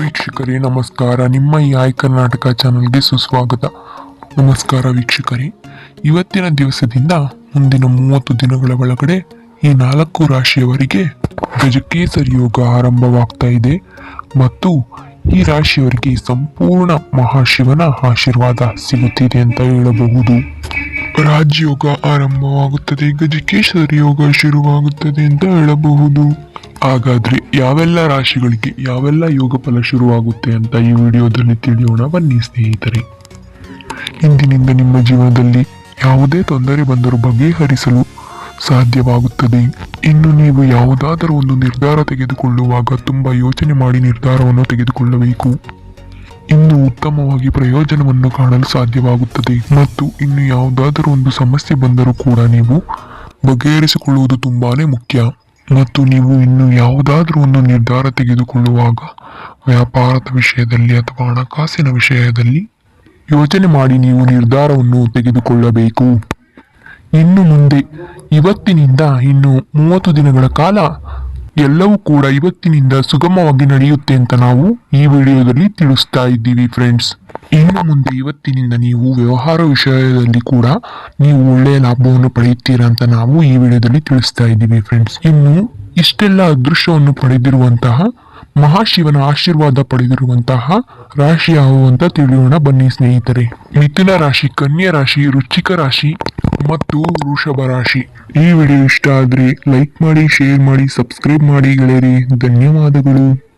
ವೀಕ್ಷಕರೇ, ನಮಸ್ಕಾರ. ನಿಮ್ಮ ಈ ಆಯ್ ಕರ್ನಾಟಕ ಚಾನಲ್ಗೆ ಸುಸ್ವಾಗತ. ನಮಸ್ಕಾರ ವೀಕ್ಷಕರೇ. ಇವತ್ತಿನ ದಿವಸದಿಂದ ಮುಂದಿನ ಮೂವತ್ತು ದಿನಗಳ ಒಳಗಡೆ ಈ ನಾಲ್ಕು ರಾಶಿಯವರಿಗೆ ಗಜಕೇಸರಿ ಯೋಗ ಆರಂಭವಾಗ್ತಾ ಇದೆ. ಮತ್ತು ಈ ರಾಶಿಯವರಿಗೆ ಸಂಪೂರ್ಣ ಮಹಾಶಿವನ ಆಶೀರ್ವಾದ ಸಿಗುತ್ತಿದೆ ಅಂತ ಹೇಳಬಹುದು. ರಾಜಯೋಗ ಆರಂಭವಾಗುತ್ತದೆ. ಗಜಕೇಶ್ವರಿ ಯೋಗ ಶುರುವಾಗುತ್ತದೆ ಅಂತ ಹೇಳಬಹುದು. ಹಾಗಾದ್ರೆ ಯಾವೆಲ್ಲ ರಾಶಿಗಳಿಗೆ ಯಾವೆಲ್ಲ ಯೋಗ ಫಲ ಶುರುವಾಗುತ್ತೆ ಅಂತ ಈ ವಿಡಿಯೋದಲ್ಲಿ ತಿಳಿಯೋಣ. ಬನ್ನಿ ಸ್ನೇಹಿತರೆ. ಇಂದಿನಿಂದ ನಿಮ್ಮ ಜೀವನದಲ್ಲಿ ಯಾವುದೇ ತೊಂದರೆ ಬಂದರೂ ಬಗೆಹರಿಸಲು ಸಾಧ್ಯವಾಗುತ್ತದೆ. ಇನ್ನು ನೀವು ಯಾವುದಾದರೂ ಒಂದು ನಿರ್ಧಾರ ತೆಗೆದುಕೊಳ್ಳುವಾಗ ತುಂಬಾ ಯೋಚನೆ ಮಾಡಿ ನಿರ್ಧಾರವನ್ನು ತೆಗೆದುಕೊಳ್ಳಬೇಕು. ಇನ್ನು ಉತ್ತಮವಾಗಿ ಪ್ರಯೋಜನವನ್ನು ಕಾಣಲು ಸಾಧ್ಯವಾಗುತ್ತದೆ. ಮತ್ತು ಇನ್ನು ಯಾವುದಾದರೂ ಒಂದು ಸಮಸ್ಯೆ ಬಂದರೂ ಕೂಡ ನೀವು ಬಗೆಹರಿಸಿಕೊಳ್ಳುವುದು ತುಂಬಾನೇ ಮುಖ್ಯ. ಮತ್ತು ನೀವು ಇನ್ನು ಯಾವುದಾದರೂ ಒಂದು ನಿರ್ಧಾರ ತೆಗೆದುಕೊಳ್ಳುವಾಗ ವ್ಯಾಪಾರದ ವಿಷಯದಲ್ಲಿ ಅಥವಾ ಹಣಕಾಸಿನ ವಿಷಯದಲ್ಲಿ ಯೋಚನೆ ಮಾಡಿ ನೀವು ನಿರ್ಧಾರವನ್ನು ತೆಗೆದುಕೊಳ್ಳಬೇಕು. ಇನ್ನು ಮುಂದೆ ಇವತ್ತಿನಿಂದ ಇನ್ನು ಮೂವತ್ತು ದಿನಗಳ ಕಾಲ ಎಲ್ಲವೂ ಕೂಡ ಇವತ್ತಿನಿಂದ ಸುಗಮವಾಗಿ ನಡೆಯುತ್ತೆ ಅಂತ ನಾವು ಈ ವಿಡಿಯೋದಲ್ಲಿ ತಿಳಿಸ್ತಾ ಇದ್ದೀವಿ ಫ್ರೆಂಡ್ಸ್ ಇನ್ನು ಮುಂದೆ ಇವತ್ತಿನಿಂದ ನೀವು ವ್ಯವಹಾರ ವಿಷಯದಲ್ಲಿ ಕೂಡ ನೀವು ಒಳ್ಳೆಯ ಲಾಭವನ್ನು ಪಡೆಯುತ್ತೀರಾ ಅಂತ ನಾವು ಈ ವಿಡಿಯೋದಲ್ಲಿ ತಿಳಿಸ್ತಾ ಇದ್ದೀವಿ ಫ್ರೆಂಡ್ಸ್ ಇನ್ನು ಇಷ್ಟೆಲ್ಲ ಅದೃಶ್ಯವನ್ನು ಪಡೆದಿರುವಂತಹ, ಮಹಾಶಿವನ ಆಶೀರ್ವಾದ ಪಡೆದಿರುವಂತಹ ರಾಶಿ ಯಾವು ಅಂತ ತಿಳಿಯೋಣ ಬನ್ನಿ ಸ್ನೇಹಿತರೆ. ಮಿಥುನ ರಾಶಿ, ಕನ್ಯಾ ರಾಶಿ ರುಚಿಕ ರಾಶಿ ಮತ್ತು ವೃಷಭ ರಾಶಿ. ಈ ವಿಡಿಯೋ ಇಷ್ಟ ಆದ್ರೆ ಲೈಕ್ ಮಾಡಿ ಶೇರ್ ಮಾಡಿ ಸಬ್ಸ್ಕ್ರೈಬ್ ಮಾಡಿ ಗೆಳೆಯರಿ. ಧನ್ಯವಾದಗಳು.